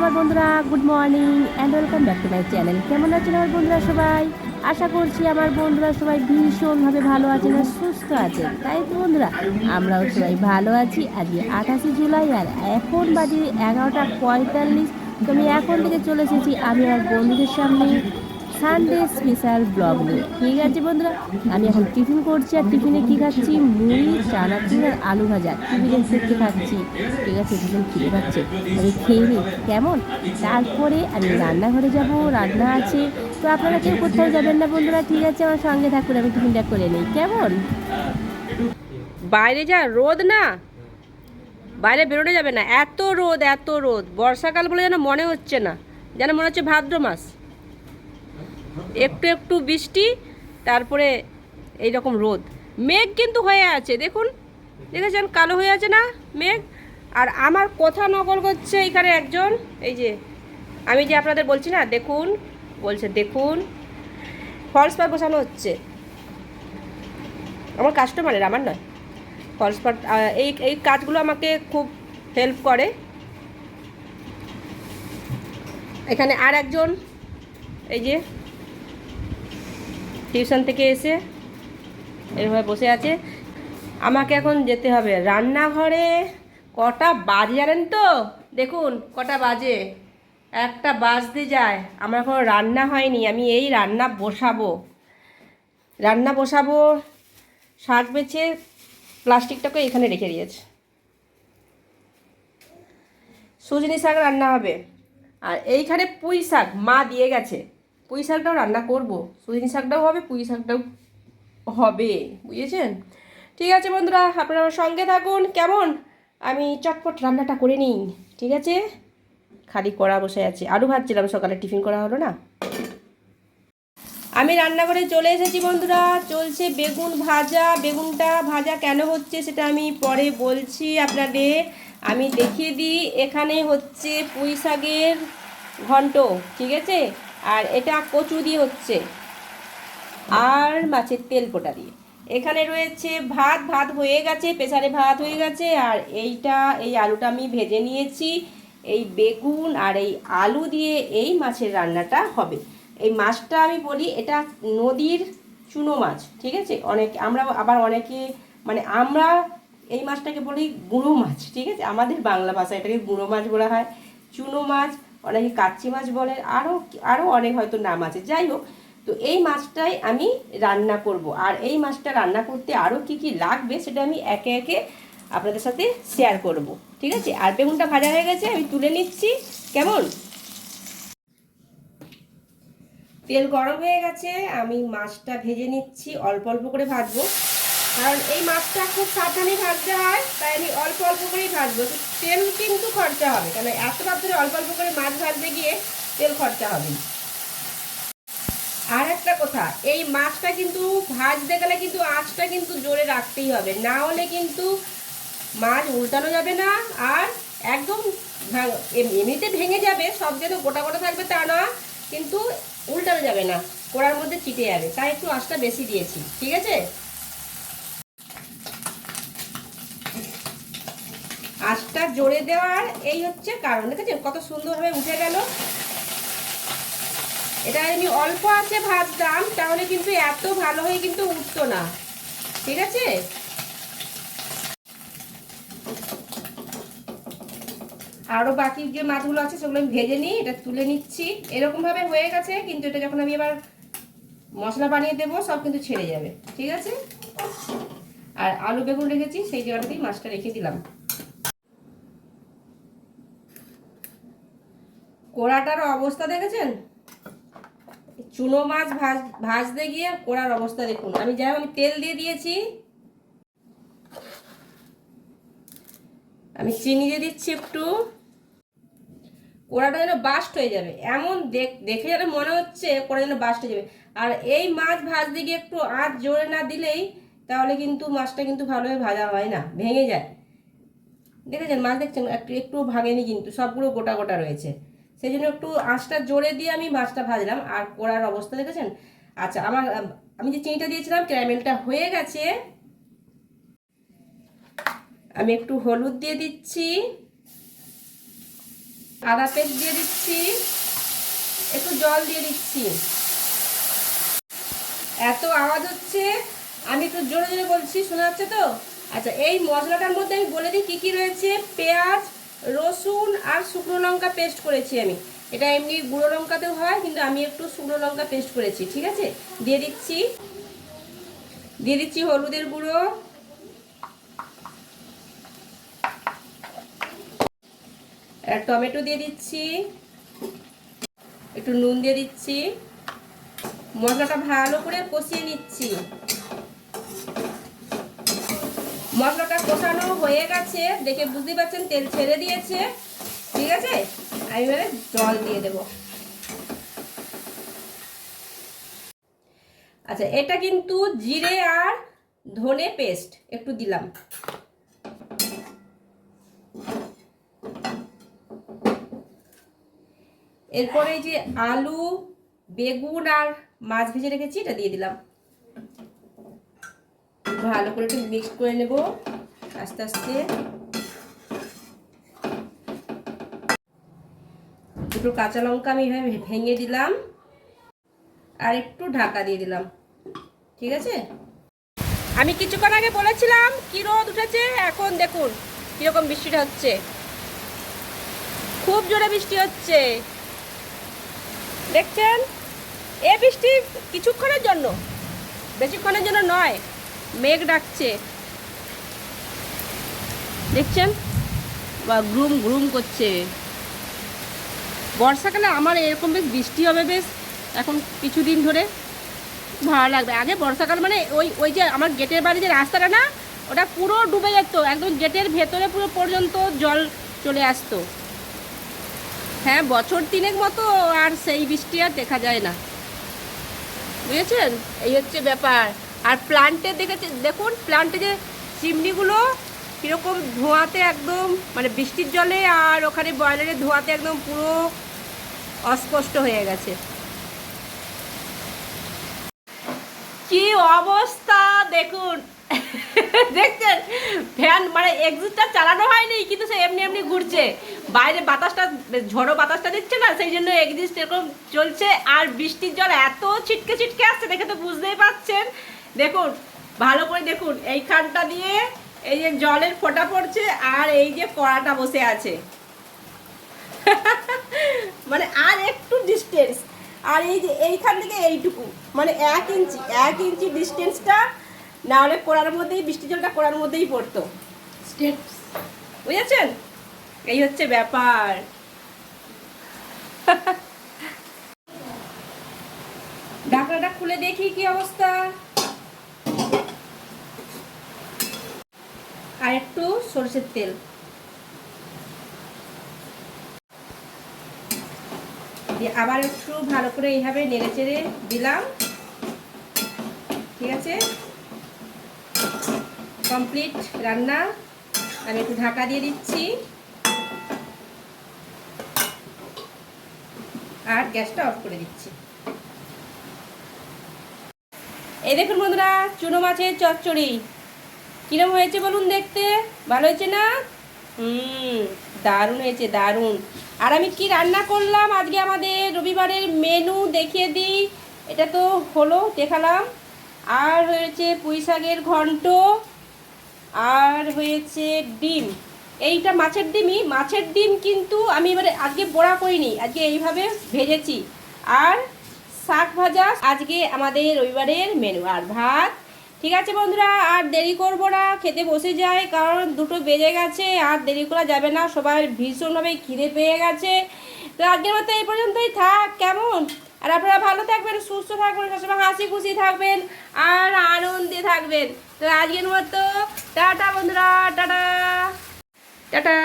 আমার বন্ধুরা good morning and welcome back to my channel কেমন আছেন আমার বন্ধুরা সবাই? আশা করছি আমার বন্ধুরা সবাই ভীষণভাবে ভালো আছেন আর সুস্থ আছে তাই তো বন্ধুরা, আমরাও সবাই ভালো আছি। আজকে আঠাশে জুলাই আর এখন বাজে এগারোটা পঁয়তাল্লিশ। তো আমি এখন থেকে চলে এসেছি আমি আমার বন্ধুদের সামনে। সানডে স্পেশাল ব্লগ নিয়ে ঠিক আছে বন্ধুরা, আমি এখন টিফিন করছি আর টিফিনে কী খাচ্ছি? মুড়ি, চানাচুর আর আলু ভাজা। টিফিনের থেকে খাচ্ছি। ঠিক আছে ভীষণ খিদে পাচ্ছে। আমি খেয়ে নিই কেমন? তারপরে আমি রান্নাঘরে যাব, রান্না আছে। তো আপনারা কেউ কোথাও যাবেন না বন্ধুরা, ঠিক আছে, আমার সঙ্গে থাকুন, আমি টিফিনটা করে নিই। কেমন? বাইরে যা, রোদ না? বাইরে বেরোনো যাবে না। এত রোদ এত রোদ। বর্ষাকাল বলে যেন মনে হচ্ছে না। যেন মনে হচ্ছে ভাদ্র মাস একটু একটু বৃষ্টি, তারপরে এই রকম রোদ। মেঘ কিন্তু হয়ে আছে, দেখুন। দেখেছেন? কালো হয়ে আছে না মেঘ? আর আমার কথা নকল করছে এখানে একজন, এই যে, আমি যে আপনাদের বলছি না, দেখুন, বলছে দেখুন ফলস পার বসানো হচ্ছে। আমার কাস্টমারের আমার নয়। ফলস পার এই এই কাজগুলো আমাকে খুব হেল্প করে। এখানে আর একজন, এই যে টিউশন থেকে এসে এরভাবে বসে আছে। আমাকে এখন যেতে হবে। রান্নাঘরে কটা বাজে জানেন তো? দেখুন, কটা বাজে। একটা বাজতে যায়। আমার এখনও রান্না হয়নি। আমি এই রান্না বসাবো। রান্না বসাবো, শাক বেছে প্লাস্টিকটাকে এখানে রেখে দিয়েছে। সুজনি শাক রান্না হবে। আর এইখানে পুঁই শাক মা দিয়ে গেছে। পুঁই শাকটাও রান্না করব। সুজনি শাকটাও হবে, পুঁই শাকটাও হবে, বুঝেছেন? ঠিক আছে বন্ধুরা, আপনারা সঙ্গে থাকুন। কেমন? আমি চটপট রান্নাটা করে নিই, ঠিক আছে? খালি কড়া বসে আছে। আলু ভাজছিলাম, সকালে টিফিন করা হলো না? আমি রান্নাঘরে চলে এসেছি বন্ধুরা। চলছে বেগুন ভাজা। বেগুনটা ভাজা কেন হচ্ছে সেটা আমি পরে বলছি আপনাদের। আমি দেখিয়ে দিই, এখানে হচ্ছে পুঁই শাকের ঘন্ট, ঠিক আছে? আর এটা কচু দিয়ে হচ্ছে। আর মাছের তেল পোটা দিয়ে। এখানে রয়েছে ভাত ভাত হয়ে গেছে, প্রেসারে ভাত হয়ে গেছে। আর এইটা, এই আলুটা আমি ভেজে নিয়েছি। এই বেগুন আর এই আলু দিয়ে এই মাছের রান্নাটা হবে। এই মাছটা আমি বলি, এটা নদীর চুনো মাছ, ঠিক আছে? অনেক, আমরা আবার অনেকে মানে আমরা এই মাছটাকে বলি গুঁড়ো মাছ, ঠিক আছে? আমাদের বাংলা ভাষায় এটাকে গুঁড়ো মাছ বলা হয়। চুনো মাছ অনেকে কাচ্চি মাছ বলে আরও আরও অনেক হয়তো নাম আছে। যাই হোক, তো এই মাছটাই আমি রান্না করব। আর এই মাছটা রান্না করতে আরও কি কি লাগবে সেটা আমি একে একে আপনাদের সাথে শেয়ার করব। ঠিক আছে? আর বেগুনটা ভাজা হয়ে গেছে, আমি তুলে নিচ্ছি। কেমন? তেল গরম হয়ে গেছে, আমি মাছটা ভেজে নিচ্ছি, অল্প অল্প করে ভাজবো। কারণ এই মাছটা খুব সাবধানে ভাজতে হয়, তাই আমি অল্প অল্প করেই ভাজবো। তেল কিন্তু খরচা হবে কারণ এত রাত ধরে অল্প অল্প করে মাছ ভাজতে গিয়ে তেল খরচা হবে আর একটা কথা, এই মাছটা কিন্তু ভাজতে গেলে কিন্তু আঁচটা কিন্তু জোরে রাখতেই হবে, না হলে কিন্তু মাছ উল্টানো যাবে না আর একদম এম- এমনিতে ভেঙে যাবে, সব যেন গোটা গোটা থাকবে তা না, কিন্তু উল্টানো যাবে না, কোড়ার মধ্যে চিটে যাবে, তাই একটু আঁচটা বেশি দিয়েছি, ঠিক আছে? আঁচটা জোরে দেওয়ার এই হচ্ছে কারণ, দেখেছেন? কত সুন্দরভাবে উঠে গেল। এটা আমি অল্প আছে ভাজতাম তাহলে কিন্তু এত ভালো হয়ে কিন্তু উঠতো না। ঠিক আছে? আরও বাকি যে মাছগুলো আছে, সেগুলো আমি ভেজে নিই, এটা তুলে নিচ্ছি। এরকমভাবে হয়ে গেছে, কিন্তু এটা যখন আমি এবার মশলা বানিয়ে দেবো, সব কিন্তু ছেড়ে যাবে। ঠিক আছে? আর আলু বেগুন রেখেছি, সেই জায়গাটাতেই মাছটা রেখে দিলাম। কোড়াটার অবস্থা দেখেছেন? চুনো মাছ ভাজ, ভাজতে গিয়ে কোড়ার অবস্থা দেখুন। আমি হোক, আমি তেল দিয়ে দিয়েছি। আমি চিনি দিয়ে দিচ্ছি একটু। কোড়াটা যেন বাস্ট হয়ে যাবে। এমন দেখে যেন মনে হচ্ছে কোড়া যেন বাস্ট হয়ে যাবে। আর এই মাছ ভাজতে গিয়ে একটু আঁচ জোরে না দিলেই তাহলে কিন্তু মাছটা কিন্তু ভালোভাবে ভাজা হয় না, ভেঙে যায়। দেখেছেন? মাছ দেখছেন? একটু একটু ভাঙেনি কিন্তু সবগুলো গোটা গোটা রয়েছে। সেই জন্য একটু আঁচটা জোরে দিয়ে আমি মাছটা ভাজলাম। আর কোড়ার অবস্থা দেখেছেন? আচ্ছা আমার আমি যে চিনিটা দিয়েছিলাম, ক্যারামেলটা হয়ে গেছে। আমি একটু হলুদ দিয়ে দিচ্ছি। আদা পেস্ট দিয়ে দিচ্ছি। একটু জল দিয়ে দিচ্ছি। এত আওয়াজ হচ্ছে, আমি একটু জোরে জোরে বলছি, শোনা যাচ্ছে তো? আচ্ছা এই মশলাটার মধ্যে আমি বলে দিই কী কী রয়েছে? পেঁয়াজ রসুন আর শুকনো লঙ্কা পেস্ট করেছি আমি। এটা এমনি গুঁড়ো লঙ্কাতেও হয়, কিন্তু আমি একটু শুকনো লঙ্কা পেস্ট করেছি, ঠিক আছে? দিয়ে দিচ্ছি দিয়ে দিচ্ছি হলুদের গুঁড়ো। টমেটো দিয়ে দিচ্ছি, একটু নুন দিয়ে দিচ্ছি। মশলাটা ভালো করে কষিয়ে নিচ্ছি। মশলাটা কষানো হয়ে গেছে, দেখে বুঝতে পারছেন, তেল ছেড়ে দিয়েছে। ঠিক আছে? আমি এবারে জল দিয়ে দেব। আচ্ছা এটা কিন্তু জিরে আর ধনে পেস্ট, একটু দিলাম। এরপরে যে আলু, বেগুন আর মাছ ভেজে রেখেছি, এটা দিয়ে দিলাম। ভালো করে একটু মিক্স করে নেব। আস্তে আস্তে। দুটো কাঁচা লঙ্কা আমি এভাবে ভেঙে দিলাম। আর একটু ঢাকা দিয়ে দিলাম। ঠিক আছে? আমি কিছুক্ষণ আগে বলেছিলাম, কি রোদ উঠেছে? এখন দেখুন, কীরকম বৃষ্টিটা হচ্ছে খুব জোরে বৃষ্টি হচ্ছে। দেখছেন? এ বৃষ্টি কিছুক্ষণের জন্য। বেশিক্ষণের জন্য নয়। মেঘ ডাকছে। দেখছেন? বা গ্রুম গ্রুম করছে। বর্ষাকালে আমার এরকম বেশ বৃষ্টি হবে বেশ। এখন কিছুদিন ধরে ভালো লাগবে। আগে বর্ষাকাল মানে ওই ওই যে আমার গেটের বাড়ি যে রাস্তাটা না, ওটা পুরো ডুবে যেত। একদম গেটের ভেতরে পুরো পর্যন্ত জল চলে আসতো। হ্যাঁ বছর তিনেক মতো আর সেই বৃষ্টি আর দেখা যায় না। বুঝেছেন? এই হচ্ছে ব্যাপার। আর প্লান্টে দেখেছে, দেখুন প্লান্টে যে চিমনিগুলো কীরকম ধোঁয়াতে একদম মানে বৃষ্টির জলে আর ওখানে বয়লারের ধোঁয়াতে একদম পুরো অস্পষ্ট হয়ে গেছে। কি অবস্থা, দেখুন। দেখছেন? ফ্যান মানে এক্সিটটা চালানো হয়নি, কিন্তু সে এমনি এমনি ঘুরছে। বাইরে বাতাসটা, ঝড়ো বাতাসটা দিচ্ছে না, সেই জন্য এক্সিস্ট এরকম চলছে। আর বৃষ্টির জল এত ছিটকে ছিটকে আসছে, দেখে তো বুঝতেই পারছেন। দেখুন ভালো করে দেখুন এইখানটা দিয়ে এই যে জলের ফোঁটা পড়ছে আর এই যে কড়াটা বসে আছে। মানে আর একটু ডিস্টেন্স আর এই যে এইখান থেকে এইটুকু মানে এক ইঞ্চি এক ইঞ্চি ডিস্টেন্সটা না হলে কোড়ার মধ্যেই বৃষ্টি জলটা কোড়ার মধ্যেই পড়তো। বুঝেছেন? এই হচ্ছে ব্যাপার। ঢাকনাটা খুলে দেখি কি অবস্থা। আর একটু সরষের তেল। দিয়ে আবার একটু ভালো করে এইভাবে নেড়ে চেড়ে দিলাম। ঠিক আছে? কমপ্লিট রান্না। আমি একটু ঢাকা দিয়ে দিচ্ছি। আর গ্যাসটা অফ করে দিচ্ছি। এই দেখুন বন্ধুরা, চুনো মাছের চচ্চড়ি। কিরম হয়েছে বলুন দেখতে? ভালো হয়েছে না? হুম, দারুণ হয়েছে, দারুণ। আর আমি কি রান্না করলাম? আজকে আমাদের রবিবারের মেনু দেখিয়ে দিই। এটা তো হলো, দেখালাম। আর হয়েছে পুঁই শাকের ঘন্ট। আর হয়েছে ডিম। এইটা মাছের ডিমই। মাছের ডিম কিন্তু আমি এবারে আজকে বড়া করিনি, আজকে এইভাবে ভেজেছি। আর শাক ভাজা আজকে আমাদের রবিবারের মেনু আর ভাত ঠিক আছে বন্ধুরা, আর দেরি করব না, খেতে বসে যায় কারণ দুটো বেজে গেছে, আর দেরি করা যাবে না, সবাই ভীষণভাবে খিদে পেয়ে গেছে। তো আজকের মতো এই পর্যন্তই থাক, কেমন? আর আপনারা ভালো থাকবেন, সুস্থ থাকবেন, সবসময় হাসি খুশি থাকবেন, আর আনন্দে থাকবেন। তো আজকের মতো, টাটা বন্ধুরা, টাটা। টাটা।